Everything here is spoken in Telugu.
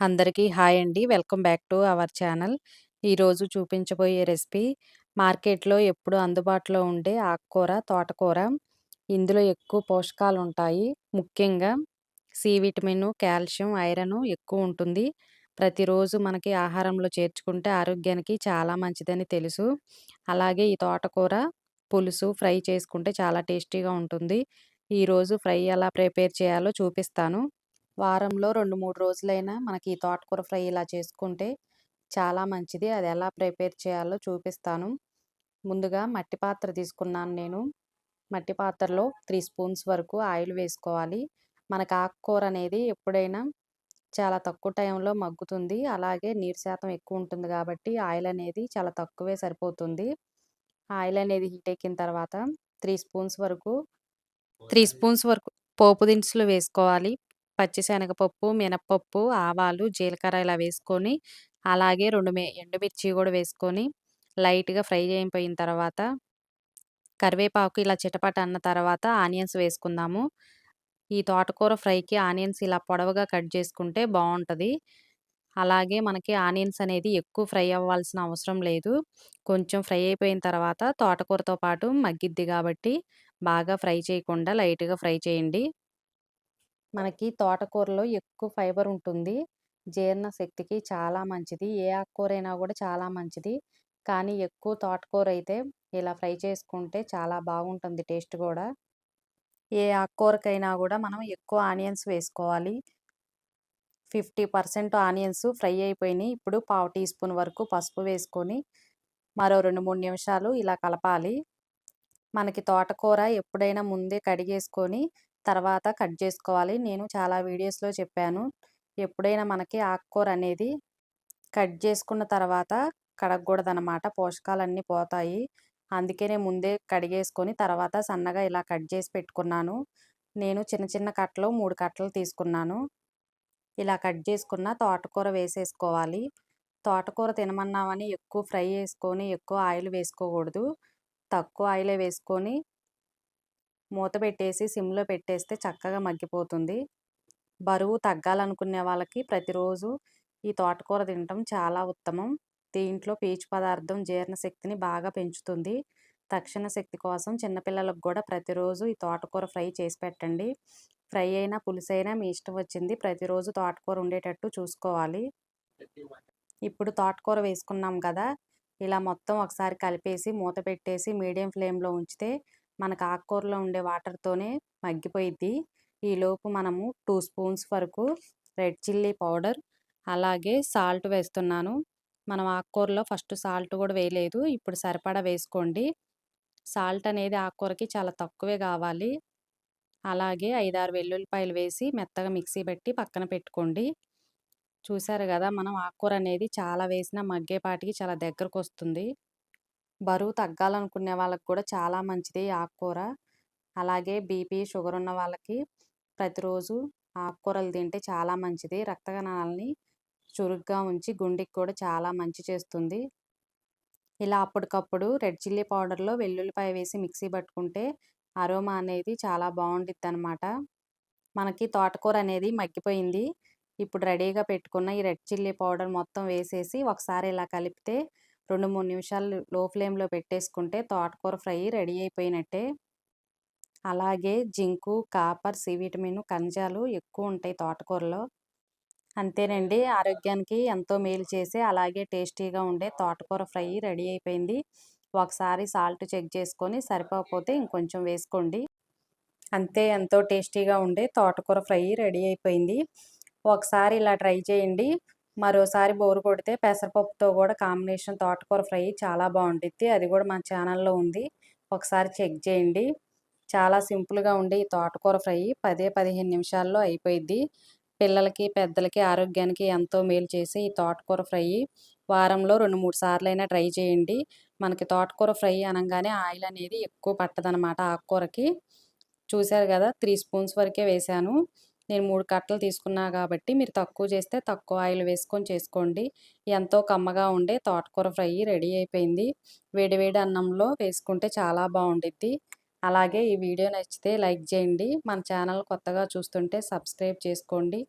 అందరికీ హాయ్ అండి. Welcome back to our channel. ఈరోజు చూపించబోయే రెసిపీ మార్కెట్లో ఎప్పుడు అందుబాటులో ఉండే ఆకుకూర తోటకూర. ఇందులో ఎక్కువ పోషకాలు ఉంటాయి. ముఖ్యంగా సి విటమిన్ కాల్షియం ఐరన్ ఎక్కువ ఉంటుంది. ప్రతిరోజు మనకి ఆహారంలో చేర్చుకుంటే ఆరోగ్యానికి చాలా మంచిదని తెలుసు. అలాగే ఈ తోటకూర పులుసు ఫ్రై చేసుకుంటే చాలా టేస్టీగా ఉంటుంది. ఈరోజు ఫ్రై ఎలా ప్రిపేర్ చేయాలో చూపిస్తాను. వారంలో రెండు మూడు రోజులైనా మనకి ఈ తోటకూర ఫ్రై ఇలా చేసుకుంటే చాలా మంచిది. అది ఎలా ప్రిపేర్ చేయాలో చూపిస్తాను. ముందుగా మట్టి పాత్ర తీసుకున్నాను నేను. మట్టి పాత్రలో త్రీ స్పూన్స్ వరకు ఆయిల్ వేసుకోవాలి. మనకు ఆకుకూర అనేది ఎప్పుడైనా చాలా తక్కువ టైంలో మగ్గుతుంది. అలాగే నీరు శాతం ఎక్కువ ఉంటుంది కాబట్టి ఆయిల్ అనేది చాలా తక్కువే సరిపోతుంది. ఆయిల్ అనేది హీట్ ఎక్కిన తర్వాత త్రీ స్పూన్స్ వరకు త్రీ స్పూన్స్ వరకు పోపు దినుసులు వేసుకోవాలి. పచ్చిశనగపప్పు మినప్పప్పు ఆవాలు జీలకర్ర ఇలా వేసుకొని అలాగే రెండు ఎండుమిర్చి కూడా వేసుకొని లైట్గా ఫ్రై అయిపోయిన తర్వాత కరివేపాకు ఇలా చిటపట అన్న తర్వాత ఆనియన్స్ వేసుకుందాము. ఈ తోటకూర ఫ్రైకి ఆనియన్స్ ఇలా పొడవుగా కట్ చేసుకుంటే బాగుంటుంది. అలాగే మనకి ఆనియన్స్ అనేది ఎక్కువ ఫ్రై అవ్వాల్సిన అవసరం లేదు. కొంచెం ఫ్రై అయిపోయిన తర్వాత తోటకూరతో పాటు మగ్గిద్ది కాబట్టి బాగా ఫ్రై చేయకుండా లైట్గా ఫ్రై చేయండి. మనకి తోటకూరలో ఎక్కువ ఫైబర్ ఉంటుంది. జీర్ణ శక్తికి చాలా మంచిది. ఏ ఆకుకూరైనా కూడా చాలా మంచిది. కానీ ఎక్కువ తోటకూర అయితే ఇలా ఫ్రై చేసుకుంటే చాలా బాగుంటుంది టేస్ట్ కూడా. ఏ ఆకుకూరకైనా కూడా మనం ఎక్కువ ఆనియన్స్ వేసుకోవాలి. ఫిఫ్టీ పర్సెంట్ ఆనియన్స్ ఫ్రై అయిపోయినాయి. ఇప్పుడు పావు టీ స్పూన్ వరకు పసుపు వేసుకొని మరో రెండు మూడు నిమిషాలు ఇలా కలపాలి. మనకి తోటకూర ఎప్పుడైనా ముందే కడిగేసుకొని తర్వాత కట్ చేసుకోవాలి. నేను చాలా వీడియోస్లో చెప్పాను. ఎప్పుడైనా మనకి ఆకుకూర అనేది కట్ చేసుకున్న తర్వాత కడగకూడదనమాట పోషకాలన్నీ పోతాయి. అందుకనే ముందే కడిగేసుకొని తర్వాత సన్నగా ఇలా కట్ చేసి పెట్టుకున్నాను. నేను చిన్న చిన్న కట్టలు మూడు కట్టలు తీసుకున్నాను. ఇలా కట్ చేసుకున్న తోటకూర వేసేసుకోవాలి. తోటకూర తినమన్నామని ఎక్కువ ఫ్రై చేసుకొని ఎక్కువ ఆయిల్ వేసుకోకూడదు. తక్కువ ఆయిలే వేసుకొని మూత పెట్టేసి సిమ్లో పెట్టేస్తే చక్కగా మగ్గిపోతుంది. బరువు తగ్గాలనుకునే వాళ్ళకి ప్రతిరోజు ఈ తోటకూర తినటం చాలా ఉత్తమం. దీంట్లో పీచు పదార్థం జీర్ణశక్తిని బాగా పెంచుతుంది. తక్షణ శక్తి కోసం చిన్నపిల్లలకు కూడా ప్రతిరోజు ఈ తోటకూర ఫ్రై చేసి పెట్టండి. ఫ్రై అయినా పులుసైనా మీ ఇష్టం వచ్చింది ప్రతిరోజు తోటకూర ఉండేటట్టు చూసుకోవాలి. ఇప్పుడు తోటకూర వేసుకున్నాం కదా ఇలా మొత్తం ఒకసారి కలిపేసి మూత పెట్టేసి మీడియం ఫ్లేమ్లో ఉంచితే మనకు ఆకుకూరలో ఉండే వాటర్తోనే మగ్గిపోయిద్ది. ఈలోపు మనము టూ స్పూన్స్ వరకు రెడ్ చిల్లీ పౌడర్ అలాగే సాల్ట్ వేస్తున్నాను. మనం ఆకుకూరలో ఫస్ట్ సాల్ట్ కూడా వేయలేదు. ఇప్పుడు సరిపడా వేసుకోండి. సాల్ట్ అనేది ఆకుకూరకి చాలా తక్కువే కావాలి. అలాగే ఐదారు వెల్లుల్లిపాయలు వేసి మెత్తగా మిక్సీ పెట్టి పక్కన పెట్టుకోండి. చూసారు కదా మనం ఆకుకూర అనేది చాలా వేసిన మగ్గేపాటికి చాలా దగ్గరకు వస్తుంది బరువు తగ్గాలనుకునే వాళ్ళకి కూడా చాలా మంచిది ఆకుకూర. అలాగే బీపీ షుగర్ ఉన్న వాళ్ళకి ప్రతిరోజు ఆకుకూరలు తింటే చాలా మంచిది. రక్తకణాలని చురుగ్గా ఉంచి గుండెకి కూడా చాలా మంచి చేస్తుంది. ఇలా అప్పటికప్పుడు రెడ్ చిల్లీ పౌడర్లో వెల్లుల్లిపాయ వేసి మిక్సీ పట్టుకుంటే అరోమా అనేది చాలా బాగుంటుంది అనమాట మనకి తోటకూర అనేది మగ్గిపోయింది. ఇప్పుడు రెడీగా పెట్టుకున్న ఈ రెడ్ చిల్లీ పౌడర్ మొత్తం వేసేసి ఒకసారి ఇలా కలిపితే రెండు మూడు నిమిషాలు లో ఫ్లేమ్లో పెట్టేసుకుంటే తోటకూర ఫ్రై రెడీ అయిపోయినట్టే. అలాగే జింకు కాపర్ సి విటమిన్ ఖనిజాలు ఎక్కువ ఉంటాయి తోటకూరలో. అంతేనండి ఆరోగ్యానికి ఎంతో మేలు చేసి అలాగే టేస్టీగా ఉండే తోటకూర ఫ్రై రెడీ అయిపోయింది. ఒకసారి సాల్ట్ చెక్ చేసుకొని సరిపోకపోతే ఇంకొంచెం వేసుకోండి. అంతే ఎంతో టేస్టీగా ఉండే తోటకూర ఫ్రై రెడీ అయిపోయింది. ఒకసారి ఇలా ట్రై చేయండి. మరోసారి బోరు కొడితే పెసరపప్పుతో కూడా కాంబినేషన్ తోటకూర ఫ్రై చాలా బాగుంటుంది అది కూడా మన ఛానల్లో ఉంది. ఒకసారి చెక్ చేయండి. చాలా సింపుల్గా ఉండే ఈ తోటకూర ఫ్రై పదే పదిహేను నిమిషాల్లో అయిపోయింది పిల్లలకి పెద్దలకి ఆరోగ్యానికి ఎంతో మేలు చేసి ఈ తోటకూర ఫ్రై వారంలో రెండు మూడు సార్లు అయినా ట్రై చేయండి. మనకి తోటకూర ఫ్రై అనగానే ఆయిల్ అనేది ఎక్కువ పట్టదనమాట ఆకుకూరకి. చూశారు కదా త్రీ స్పూన్స్ వరకే వేశాను. నేను మూడు కట్టలు తీసుకున్నా కాబట్టి మీరు తక్కువ చేస్తే తక్కువ ఆయిల్ వేసుకొని చేసుకోండి. ఎంతో కమ్మగా ఉండే తోటకూర ఫ్రై రెడీ అయిపోయింది. వేడివేడి అన్నంలో వేసుకుంటే చాలా బాగుండిద్ది. అలాగే ఈ వీడియో నచ్చితే లైక్ చేయండి. మన ఛానల్ కొత్తగా చూస్తుంటే సబ్స్క్రైబ్ చేసుకోండి.